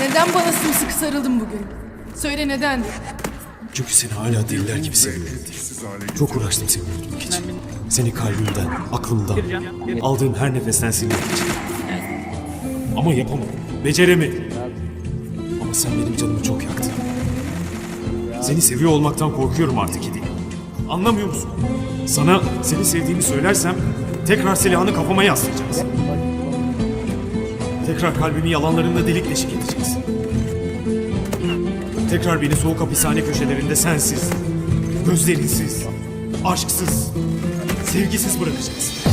Neden bana sımsıkı sarıldın bugün? Söyle neden? Çünkü seni hala deliler gibi seviyorum. Çok uğraştım seni unutmak için. Seni kalbimden, aklımdan, aldığım her nefesten silmek için. Ama yapamadım. Beceremedim. Ama sen benim canımı çok yaktın. Seni seviyor olmaktan korkuyorum artık İdi. Anlamıyor musun? Sana seni sevdiğimi söylersem tekrar silahını kafama yaslayacaksın. Tekrar kalbimi yalanlarında delik deşik edeceksin. Tekrar beni soğuk hapishane köşelerinde sensiz, gözlerinsiz, aşksız, sevgisiz bırakacaksın.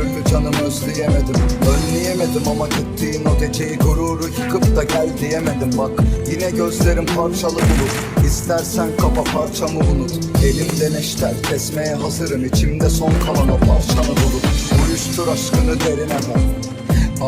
Türlü canımı özleyemedim. Önleyemedim ama gittiğin o geceyi gururu yıkıp da gel diyemedim. Bak yine gözlerim parçalı bulur İstersen kapa parçamı unut. Elimde neşter kesmeye hazırım. İçimde son kalan o parçanı bulup Uyuştur aşkını derine ver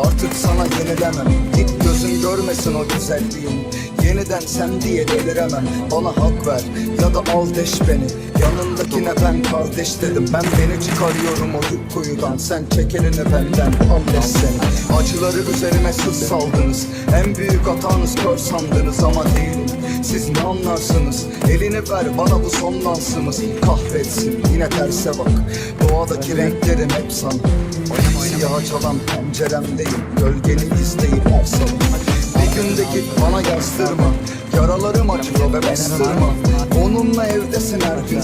Artık sana yenilemem Git gözüm görmesin o güzelliğin Yeniden sen diye deliremem. Bana hak ver ya da al deş beni. Yanındakine ben kardeş dedim. Ben beni çıkarıyorum o kuyudan. Sen çek elini benden al deş seni. Acıları üzerime sız saldınız. En büyük hatanız kör sandınız ama değilim. Siz ne anlarsınız? Elini ver bana bu son dansımız. Kahretsin yine terse bak. Doğadaki renklerim hep sana. Siyah çalan penceremdeyim. Gölgeni git bana yazdırma. Yaralarım acıyor ve bastırma. Onunla evdesin her gün.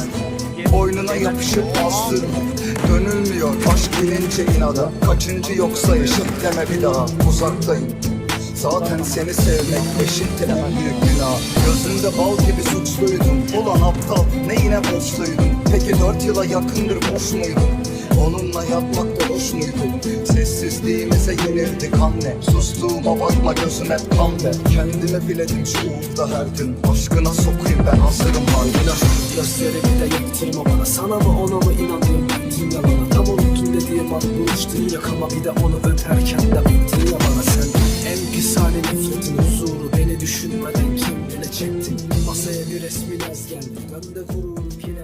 Boynuna yapışıp bastırma. Dönülmüyor aşk bilince inada. Kaçıncı yoksa yaşıt deme bir daha. Uzaktayım. Zaten seni sevmek eşittir hemen büyük günah. Gözünde bal gibi suçluydun. Ulan aptal ne yine borçluydun? Peki dört yıla yakındır boş muydun? Onunla yapmak da hoş muydu Sessizliğimize yenildik anne Sustuğuma bakma gözüm hep kan be. Kendimi biledim şuurda her gün. Aşkına sokayım ben hazırım harbine Gözlerimi de yettiğim o bana. Sana mı ona mı inandığım bittiğim yalana Tam unuttun dediğim an buluştun yakama Bir de onu öperken de bittin ya bana. Sen En pis hali nefretin huzuru. Beni düşünmeden kendine çektin? Masaya bir resmin az geldi. Ben de vururum yine